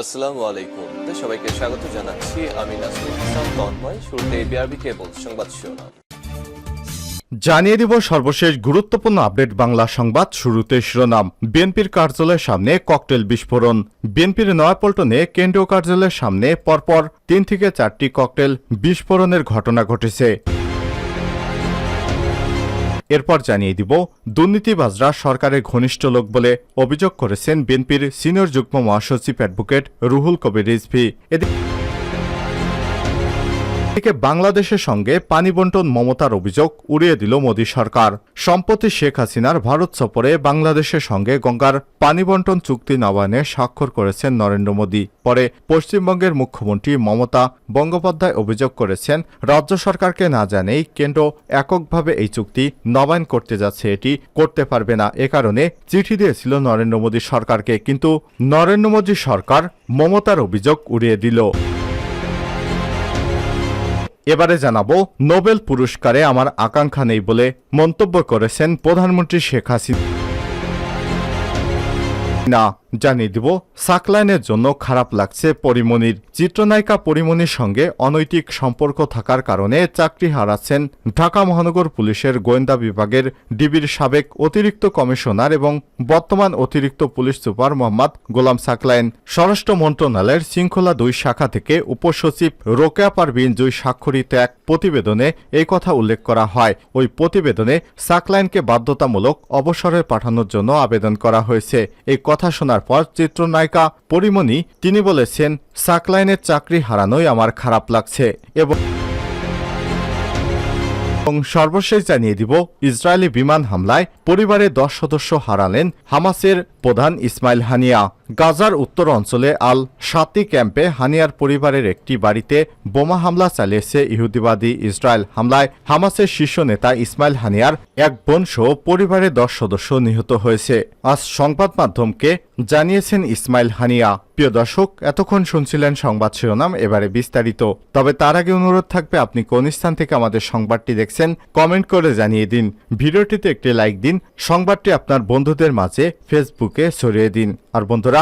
আসসালামু আলাইকুম। সবাইকে স্বাগত জানাচ্ছি। আমি ইসলাম, তন্ময়। শুরুতে বিআরবি কেবল সংবাদ শিরোনাম। জানিয়ে দিব সর্বশেষ গুরুত্বপূর্ণ আপডেট বাংলা সংবাদ শুরুতে শিরোনাম। বিএনপির কার্যালয়ের সামনে ককটেল বিস্ফোরণ। বিএনপির নয়াপল্টনে কেন্দ্রীয় কার্যালয়ের সামনে পরপর তিন থেকে চারটি ককটেল বিস্ফোরণের ঘটনা ঘটেছে। এরপর জানিয়ে দিব, দুর্নীতিবাজরা সরকারের ঘনিষ্ঠ লোক বলে অভিযোগ করেছেন বিএনপির সিনিয়র যুগ্ম মহাসচিব অ্যাডভোকেট রুহুল কবির রিজভি। এদিকে এদিকে বাংলাদেশের সঙ্গে পানি বন্টন মমতার অভিযোগ উড়িয়ে দিল মোদী সরকার। সম্প্রতি শেখ হাসিনার ভারত সফরে বাংলাদেশের সঙ্গে গঙ্গার পানি বন্টন চুক্তি নবায়নে স্বাক্ষর করেছেন নরেন্দ্র মোদী। পরে পশ্চিমবঙ্গের মুখ্যমন্ত্রী মমতা বন্দ্যোপাধ্যায় অভিযোগ করেছেন, রাজ্য সরকারকে না জানেই কেন্দ্র এককভাবে এই চুক্তি নবায়ন করতে যাচ্ছে, এটি করতে পারবে না। এ কারণে চিঠি দিয়েছিল নরেন্দ্র মোদী সরকারকে, কিন্তু নরেন্দ্র মোদী সরকার মমতার অভিযোগ উড়িয়ে দিল। এবারে জানাব নোবেল পুরস্কারে আমার আকাঙ্ক্ষা নেই বলে মন্তব্য করেছেন প্রধানমন্ত্রী শেখ হাসিনা। জানিয়ে দিব, সাকলাইনের জন্য খারাপ লাগছে পরিমণির চিত্রনায়িকা পরিমণির সঙ্গে অনৈতিক সম্পর্ক থাকার কারণে চাকরি হারাচ্ছেন ঢাকা মহানগর পুলিশের গোয়েন্দা বিভাগের ডিবির সাবেক অতিরিক্ত কমিশনার এবং বর্তমান অতিরিক্ত পুলিশ সুপার মোহাম্মদ গোলাম সাকলাইন। স্বরাষ্ট্র মন্ত্রণালয়ের শৃঙ্খলা দুই শাখা থেকে উপসচিব রোকেয়া পারভিন জুই স্বাক্ষরিত এক প্রতিবেদনে এই কথা উল্লেখ করা হয়। ওই প্রতিবেদনে সাকলাইনকে বাধ্যতামূলক অবসরে পাঠানোর জন্য আবেদন করা হয়েছে। এই কথা শোনার পর চিত্রনায়িকা পরিমণি তিনি বলেছেন, সাকলাইনের চাকরি হারানোই আমার খারাপ লাগছে। এবং এবং সর্বশেষ জানিয়ে দিব, ইসরায়েলি বিমান হামলায় পরিবারের দশ সদস্য হারালেন হামাসের প্রধান ইসমাইল হানিয়া। গাজার উত্তর অঞ্চলে আল সাতি ক্যাম্পে হানিয়ার পরিবারের একটি বাড়িতে বোমা হামলা চালিয়েছে ইহুদিবাদী ইসরায়েল হামলায় হামাসের শীর্ষ নেতা ইসমাইল হানিয়ার এক বোন সহ পরিবারের দশ সদস্য নিহত হয়েছে। আজ সংবাদ মাধ্যমকে জানিয়েছেন ইসমাইল হানিয়া। প্রিয় দর্শক, এতক্ষণ শুনছিলেন সংবাদ শিরোনাম, এবারে বিস্তারিত। তবে তার আগে অনুরোধ থাকবে, আপনি কোন স্থান থেকে আমাদের সংবাদটি দেখছেন, কমেন্ট করে জানিয়ে দিন। ভিডিওটিতে একটি লাইক দিন, সংবাদটি আপনার বন্ধুদের মাঝে ফেসবুকে ছড়িয়ে দিন। আর বন্ধুরা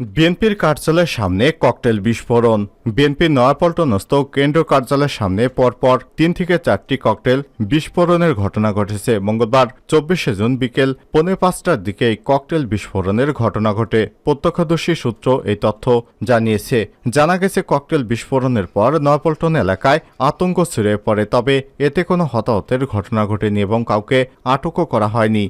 বিএনপির কার্যালয়ের সামনে ককটেল বিস্ফোরণ। বিএনপির নয়াপল্টনস্থ কেন্দ্র কার্যালয়ের সামনে পরপর তিন থেকে চারটি ককটেল বিস্ফোরণের ঘটনা ঘটেছে। মঙ্গলবার, চব্বিশে জুন বিকেল পৌনে পাঁচটার দিকে এই ককটেল বিস্ফোরণের ঘটনা ঘটে। প্রত্যক্ষদর্শী সূত্র এই তথ্য জানিয়েছে। জানা গেছে, ককটেল বিস্ফোরণের পর নয়াপল্টন এলাকায় আতঙ্ক ছড়িয়ে পড়ে, তবে এতে কোনো হতাহতের ঘটনা ঘটেনি এবং কাউকে আটকও করা হয়নি।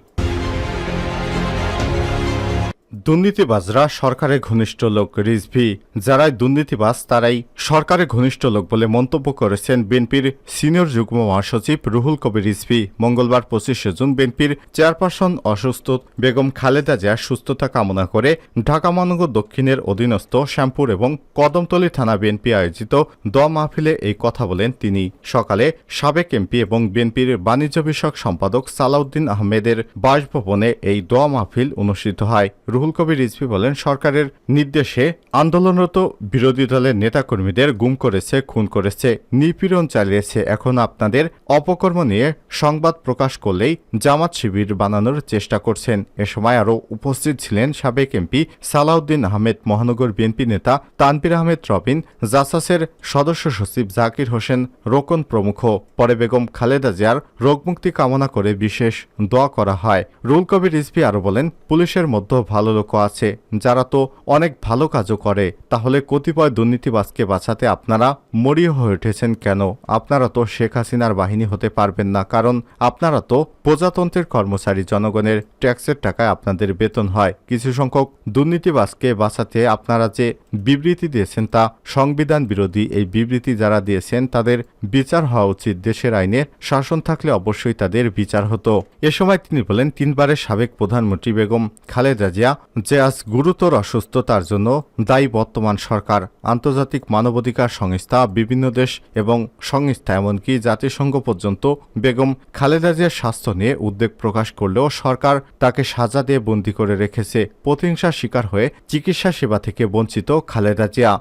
দুর্নীতিবাজরা সরকারের ঘনিষ্ঠ লোক রিজভি। যারাই দুর্নীতিবাজ, তারাই সরকারের ঘনিষ্ঠ লোক বলে মন্তব্য করেছেন বিএনপির সিনিয়র যুগ্ম মহাসচিব রুহুল কবির রিজভি। মঙ্গলবার পঁচিশে জুন বিএনপির চেয়ারপারসন অসুস্থ বেগম খালেদা জিয়ার সুস্থতা কামনা করে ঢাকা, মহানগর দক্ষিণের অধীনস্থ শ্যামপুর এবং কদমতলী থানা বিএনপি আয়োজিত দ মাহফিলে এই কথা বলেন তিনি। সকালে সাবেক এমপি এবং বিএনপির বাণিজ্য বিষয়ক সম্পাদক সালাউদ্দিন আহমেদের বাসভবনে এই দোয়া মাহফিল অনুষ্ঠিত হয়। রুহুল কবির রিজভি বলেন, সরকারের নির্দেশে আন্দোলনরত বিরোধী দলের নেতাকর্মীদের গুম করেছে, খুন করেছে, নিপীড়ন চালিয়েছে। এখন আপনাদের অপকর্ম নিয়ে সংবাদ প্রকাশ করলেই জামাত শিবির বানানোর চেষ্টা করছেন। এ সময় আরও উপস্থিত ছিলেন সাবেক এমপি সালাউদ্দিন আহমেদ, মহানগর বিএনপি নেতা তানপির আহমেদ রবিন, জাসাসের সদস্য সচিব জাকির হোসেন রোকন প্রমুখ। পরে বেগম খালেদা জিয়ার রোগমুক্তি কামনা করে বিশেষ দোয়া করা হয়। রুল কবির রিজভি আরও বলেন, পুলিশের মধ্যে ভালো লোকও আছে। যারা তো অনেক ভালো কাজও করে, তাহলে কতিপয় দুর্নীতিবাজকে বাঁচাতে আপনারা মরিয়া হয়ে উঠেছেন কেন? আপনারা তো শেখ হাসিনার বাহিনী হতে পারবেন না, কারণ আপনারা তো প্রজাতন্ত্রের কর্মচারী, জনগণের ট্যাক্সের টাকায় আপনাদের বেতন হয়। কিছু সংখ্যক দুর্নীতিবাজকে বাঁচাতে আপনারা যে বিবৃতি দিয়েছেন তা সংবিধান বিরোধী। এই বিবৃতি যারা দিয়েছেন, তাদের বিচার হওয়া উচিত। দেশের আইনের শাসন থাকলে অবশ্যই তাদের বিচার হতো। এ সময় তিনি বলেন, তিনবারের সাবেক প্রধানমন্ত্রী বেগম খালেদা জিয়া আজ গুরুতর অসুস্থতার জন্য দায়ী বর্তমান সরকার, আন্তর্জাতিক মানবাধিকার সংস্থা, বিভিন্ন দেশ এবং সংস্থা এমনকি জাতিসংঘ পর্যন্ত বেগম খালেদা জিয়ার স্বাস্থ্য নিয়ে উদ্বেগ প্রকাশ করলেও সরকার তাকে সাজা দিয়ে বন্দী করে রেখেছে। প্রতিহিংসার শিকার হয়ে চিকিৎসা সেবা থেকে বঞ্চিত খালেদা জিয়া।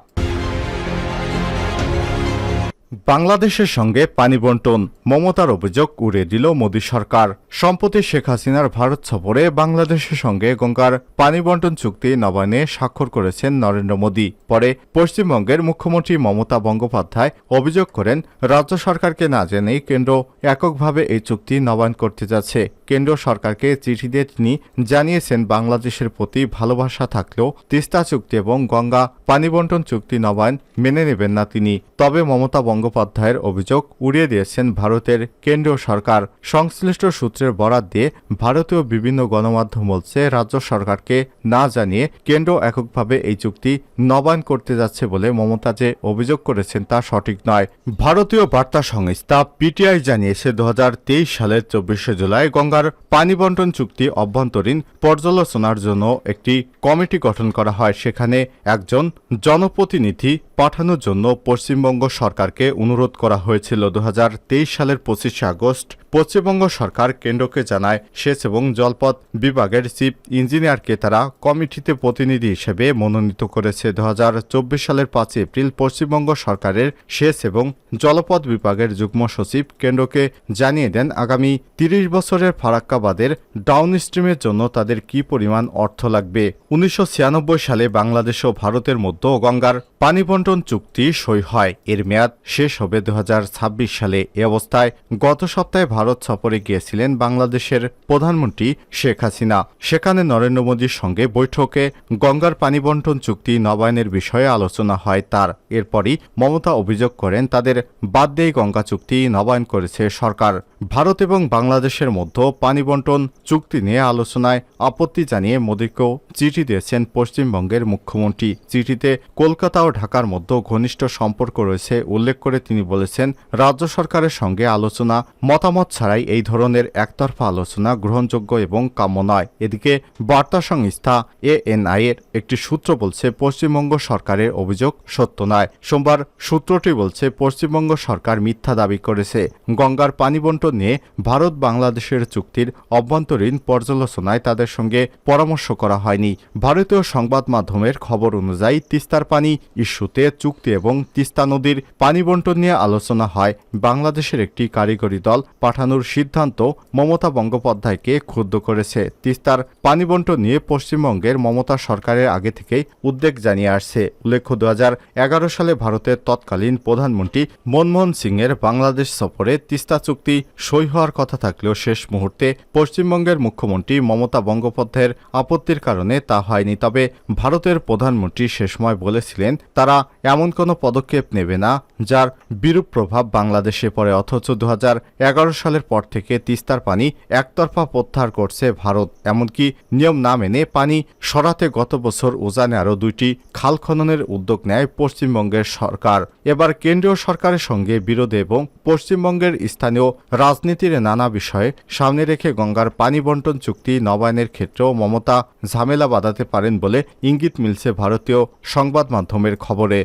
বাংলাদেশের সঙ্গে পানি বন্টন, মমতার অভিযোগ উড়িয়ে দিল মোদী সরকার। সম্প্রতি শেখ হাসিনার ভারত সফরে বাংলাদেশের সঙ্গে গঙ্গার পানি বন্টন চুক্তি নবায়নে স্বাক্ষর করেছেন নরেন্দ্র মোদী। পরে পশ্চিমবঙ্গের মুখ্যমন্ত্রী মমতা বন্দ্যোপাধ্যায় অভিযোগ করেন, রাজ্য সরকারকে না জেনেই কেন্দ্র এককভাবে এই চুক্তি নবায়ন করতে যাচ্ছে। কেন্দ্র সরকারকে চিঠি দিয়ে তিনি জানিয়েছেন, বাংলাদেশের প্রতি ভালোবাসা থাকলেও তিস্তা চুক্তি এবং গঙ্গা পানি বন্টন চুক্তি নবায়ন মেনে নেবেন না তিনি। তবে মমতা বন্দ্যোপাধ্যায়ের অভিযোগ উড়িয়ে দিয়েছেন ভারতের কেন্দ্রীয় সরকার। সংশ্লিষ্ট সূত্রের বরাত দিয়ে ভারতীয় বিভিন্ন গণমাধ্যম বলছে, রাজ্য সরকারকে না জানিয়ে কেন্দ্র এককভাবে এই চুক্তি নবায়ন করতে যাচ্ছে বলে মমতা যে অভিযোগ করেছেন তা সঠিক নয়। ভারতীয় বার্তা সংস্থা পিটিআই জানিয়েছে দু হাজার তেইশ সালের চব্বিশে জুলাই গঙ্গার পানি বন্টন চুক্তি অভ্যন্তরীণ পর্যালোচনার জন্য একটি কমিটি গঠন করা হয়। সেখানে একজন জনপ্রতিনিধি পাঠানোর জন্য পশ্চিমবঙ্গ সরকারকে অনুরোধ করা হয়েছিল দু হাজার তেইশ সালের পঁচিশে আগস্ট পশ্চিমবঙ্গ সরকার কেন্দ্রকে জানায় সেচ এবং জলপথ বিভাগের চিফ ইঞ্জিনিয়ারকে তারা কমিটিতে প্রতিনিধি হিসেবে মনোনীত করেছে। দু হাজার চব্বিশ সালের পাঁচ এপ্রিল পশ্চিমবঙ্গ সরকারের সেচ এবং জলপথ বিভাগের যুগ্ম সচিব কেন্দ্রকে জানিয়ে দেন, আগামী তিরিশ বছরের ফারাক্কাবাদের ডাউন স্ট্রিমের জন্য তাদের কি পরিমাণ অর্থ লাগবে? উনিশশো ছিয়ানব্বই সালে বাংলাদেশ ও ভারতের মধ্যে গঙ্গার পানি বন্টন চুক্তি সই হয়। এর মেয়াদ শেষ হবে দু হাজার ছাব্বিশ সালে। এ অবস্থায় গত সপ্তাহে ভারত সফরে গিয়েছিলেন বাংলাদেশের প্রধানমন্ত্রী শেখ হাসিনা। সেখানে নরেন্দ্র মোদীর সঙ্গে বৈঠকে গঙ্গার পানি বন্টন চুক্তি, নবায়নের বিষয়ে আলোচনা হয় তার। এরপরই মমতা অভিযোগ করেন, তাদের বাদ দিয়েই গঙ্গা চুক্তি নবায়ন করেছে সরকার। ভারত এবং বাংলাদেশের মধ্যে পানি বন্টন চুক্তি নিয়ে আলোচনায় আপত্তি জানিয়ে মোদীকেও চিঠি দিয়েছেন পশ্চিমবঙ্গের মুখ্যমন্ত্রী। চিঠিতে কলকাতা ও ঢাকার মধ্যে ঘনিষ্ঠ সম্পর্ক রয়েছে, উল্লেখ করে তিনি বলেছেন, রাজ্য সরকারের সঙ্গে আলোচনা, মতামত ছাড়াই এই ধরনের একতরফা আলোচনা গ্রহণযোগ্য এবং কাম্য নয়। এদিকে বার্তা সংস্থা এএনআই এর একটি সূত্র বলছে, পশ্চিমবঙ্গ সরকারের অভিযোগ সত্য নয়। সোমবার সূত্রটি বলছে, পশ্চিমবঙ্গ সরকার মিথ্যা দাবি করেছে। গঙ্গার পানি বন্টন নিয়ে ভারত বাংলাদেশের চুক্তির অভ্যন্তরীণ পর্যালোচনায় তাদের সঙ্গে পরামর্শ করা হয়নি। ভারতীয় সংবাদ মাধ্যমের খবর অনুযায়ী, তিস্তার পানি ইস্যুতে চুক্তি এবং তিস্তা নদীর পানি বন্টন নিয়ে আলোচনা হয়, বাংলাদেশের একটি কারিগরি দল পাঠানোর সিদ্ধান্ত মমতা বন্দ্যোপাধ্যায়কে ক্ষুব্ধ করেছে। তিস্তার পানি বন্টন নিয়ে পশ্চিমবঙ্গের মমতা সরকারের আগে থেকেই উদ্বেগ জানিয়ে আসছে। উল্লেখ্য দু হাজার এগারো সালে ভারতের তৎকালীন প্রধানমন্ত্রী মনমোহন সিংয়ের বাংলাদেশ সফরে তিস্তা চুক্তি সই হওয়ার কথা থাকলেও শেষ মুহূর্তে পশ্চিমবঙ্গের মুখ্যমন্ত্রী মমতা বন্দ্যোপাধ্যায়ের আপত্তির কারণে তা হয়নি। তবে ভারতের প্রধানমন্ত্রী সে সময় বলেছিলেন, তারা এমন কোনো পদক্ষেপ নেবে না যার বিরূপ প্রভাব বাংলাদেশে পড়ে, অথচ দুহাজার এগারো সালের পর থেকে তিস্তার পানি একতরফা প্রত্যাহার করছে ভারত। এমনকি নিয়ম না মেনে পানি সরাতে গত বছর উজানে আরও দুইটি খাল খননের উদ্যোগ নেয় পশ্চিমবঙ্গের সরকার। এবার কেন্দ্রীয় সরকারের সঙ্গে বিরোধে এবং পশ্চিমবঙ্গের স্থানীয় রাজনীতির নানা বিষয়ে সামনে রেখে গঙ্গার পানি বন্টন চুক্তি নবায়নের ক্ষেত্রেও মমতা ঝামেলা বাঁধাতে পারেন বলে ইঙ্গিত মিলছে ভারতীয় সংবাদ মাধ্যমের খবরে।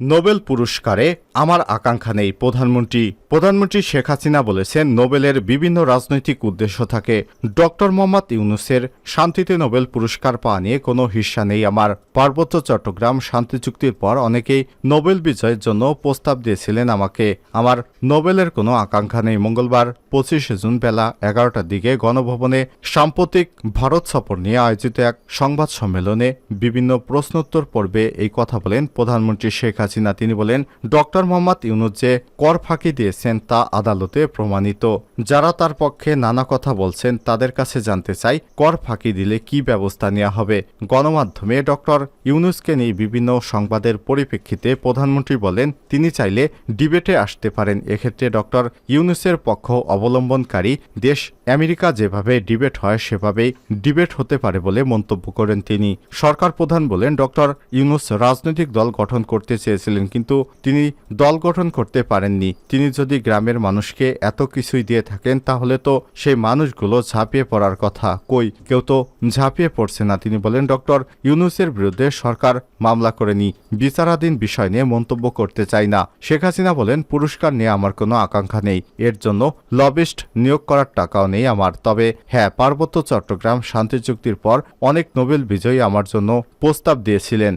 নোবেল পুরস্কারে আমার আকাঙ্ক্ষা নেই, প্রধানমন্ত্রী। প্রধানমন্ত্রী শেখ হাসিনা বলেছেন, নোবেলের বিভিন্ন রাজনৈতিক উদ্দেশ্য থাকে। ডক্টর মোহাম্মদ ইউনুসের শান্তিতে নোবেল পুরস্কার পাওয়া নিয়ে কোনো হিস্সা নেই আমার। পার্বত্য চট্টগ্রাম শান্তি চুক্তির পর অনেকেই নোবেল বিজয়ের জন্য প্রস্তাব দিয়েছিলেন আমাকে। আমার নোবেলের কোনো আকাঙ্ক্ষা নেই। মঙ্গলবার পঁচিশে জুন বেলা এগারোটার দিকে গণভবনে সাম্প্রতিক ভারত সফর নিয়ে আয়োজিত এক সংবাদ সম্মেলনে বিভিন্ন প্রশ্নোত্তর পর্বে এই কথা বলেন প্রধানমন্ত্রী শেখ হাসিনা, তিনি বলেন, ডক্টর মোহাম্মদ ইউনুস যে কর ফাঁকি দিয়েছেন তা আদালতে প্রমাণিত। যারা তার পক্ষে নানা কথা বলছেন, তাদের কাছে জানতে চাই, কর ফাঁকি দিলে কি ব্যবস্থা নেওয়া হবে? গণমাধ্যমে ডক্টর ইউনুসকে নিয়ে বিভিন্ন সংবাদের পরিপ্রেক্ষিতে প্রধানমন্ত্রী বলেন, তিনি চাইলে ডিবেটে আসতে পারেন। এক্ষেত্রে ডক্টর ইউনুসের পক্ষ অবলম্বনকারী দেশ আমেরিকা যেভাবে ডিবেট হয়, সেভাবেই ডিবেট হতে পারে বলে মন্তব্য করেন তিনি। সরকার প্রধান বলেন, ডক্টর ইউনুস রাজনৈতিক দল গঠন করতে চেয়েছিলেন কিন্তু তিনি দল গঠন করতে পারেননি। তিনি যদি গ্রামের মানুষকে এত কিছুই দিয়ে থাকেন, তাহলে তো সেই মানুষগুলো ঝাঁপিয়ে পড়ার কথা। কই, কেউ তো ঝাঁপিয়ে পড়ছে না, তিনি বলেন। ডক্টর ইউনুসের বিরুদ্ধে সরকার মামলা করেনি। বিচারাধীন বিষয় নিয়ে মন্তব্য করতে চাই না। শেখ হাসিনা বলেন, পুরস্কার নিয়ে আমার কোনো আকাঙ্ক্ষা নেই। এর জন্য লবিস্ট নিয়োগ করার টাকাও নেই আমার। তবে হ্যাঁ পার্বত্য চট্টগ্রাম শান্তি চুক্তির পর অনেক নোবেল বিজয়ী আমার জন্য প্রস্তাব দিয়েছিলেন।